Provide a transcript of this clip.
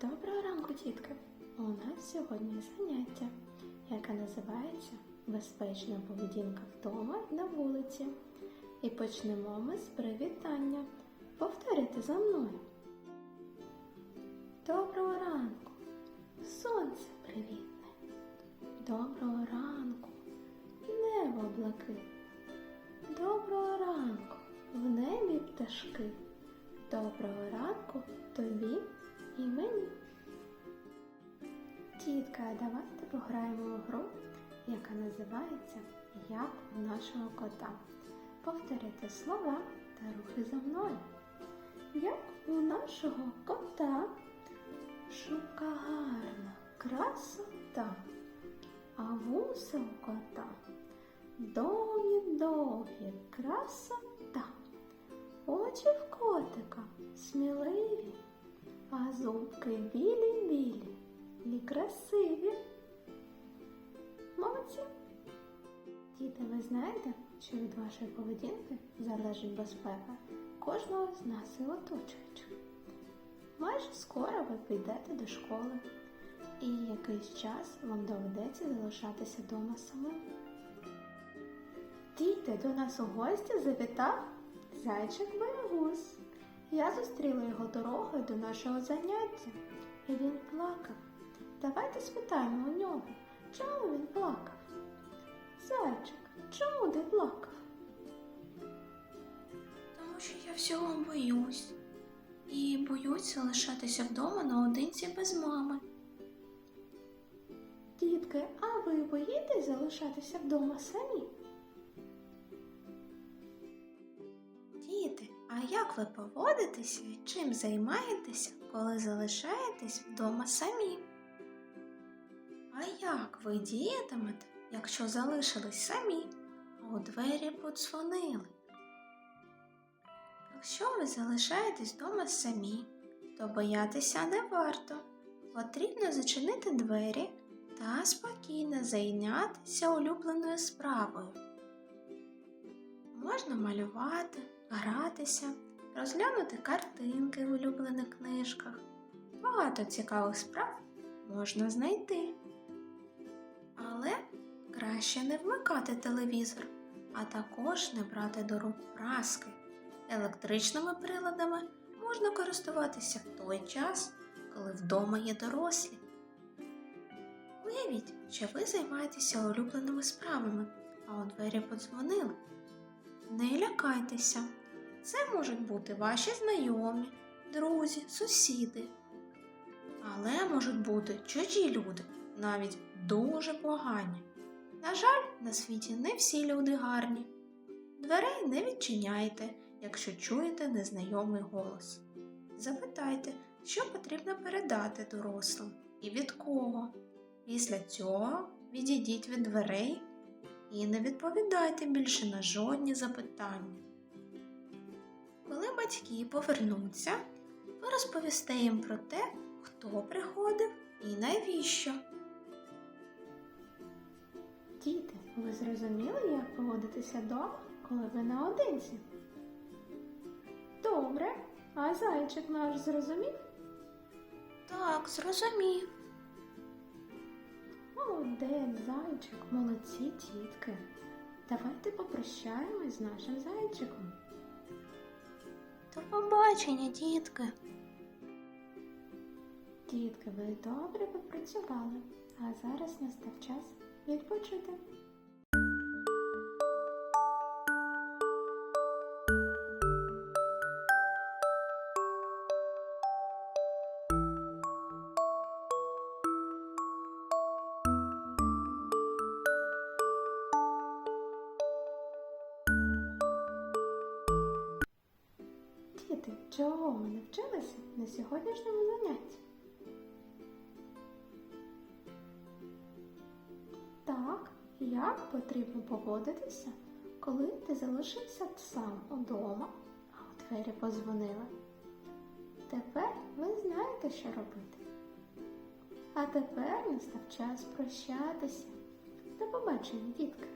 Доброго ранку, дітки! У нас сьогодні заняття, яке називається Безпечна поведінка вдома на вулиці. І почнемо ми з привітання. Повторюйте за мною. Доброго ранку! Сонце привітне. Доброго ранку! Небо блакитне. Доброго ранку! В небі пташки. Доброго ранку тобі і мені. Тітка, давайте пограємо у гру, яка називається Як у нашого кота. Повторюйте слова та рухи за мною. Як у нашого кота. Шубка гарна, красота, а вуса у кота довгі-довгі, красота. Очі в котика сміливі, а зубки білі-білі і красиві. Молодці! Діти, ви знаєте, що від вашої поведінки залежить безпека кожного з нас і оточуючих. Майже скоро ви підете до школи, і якийсь час вам доведеться залишатися вдома самим. Діти, до нас у гості завітав зайчик боягуз. Я зустріла його дорогою до нашого заняття, і він плакав. Давайте спитаємо у нього, чому він плакав. Зайчик, чому ти плакав? Тому що я всього боюсь. І боюсь залишатися вдома наодинці без мами. Дітки, а ви боїтесь залишатися вдома самі? Як ви поводитеся і чим займаєтеся, коли залишаєтесь вдома самі? А як ви діятимете, якщо залишились самі, а у двері подзвонили? Якщо ви залишаєтесь вдома самі, то боятися не варто. Потрібно зачинити двері та спокійно зайнятися улюбленою справою. Можна малювати, гратися, розглянути картинки в улюблених книжках. Багато цікавих справ можна знайти. Але краще не вмикати телевізор, а також не брати до рук праски. Електричними приладами можна користуватися в той час, коли вдома є дорослі. Уявіть, що ви займаєтеся улюбленими справами, а у двері подзвонили. Не лякайтеся. Це можуть бути ваші знайомі, друзі, сусіди. Але можуть бути чужі люди, навіть дуже погані. На жаль, на світі не всі люди гарні. Дверей не відчиняйте, якщо чуєте незнайомий голос. Запитайте, що потрібно передати дорослим і від кого. Після цього відійдіть від дверей і не відповідайте більше на жодні запитання. Коли батьки повернуться, ви розповісте їм про те, хто приходив і навіщо. Діти, ви зрозуміли, як поводитися вдома, коли ви наодинці? Добре, а зайчик наш зрозумів? Так, зрозумів. Молодець, зайчик, молодці тітки. Давайте попрощаємось з нашим зайчиком. До побачення, дітки. Дітки, ви добре попрацювали, а зараз настав час відпочити. Діти, чого ви навчилися на сьогоднішньому занятті? Так, як потрібно поводитися, коли ти залишився сам удома, а у двері позвонили. Тепер ви знаєте, що робити. А тепер настав час прощатися. До побачення, дітки!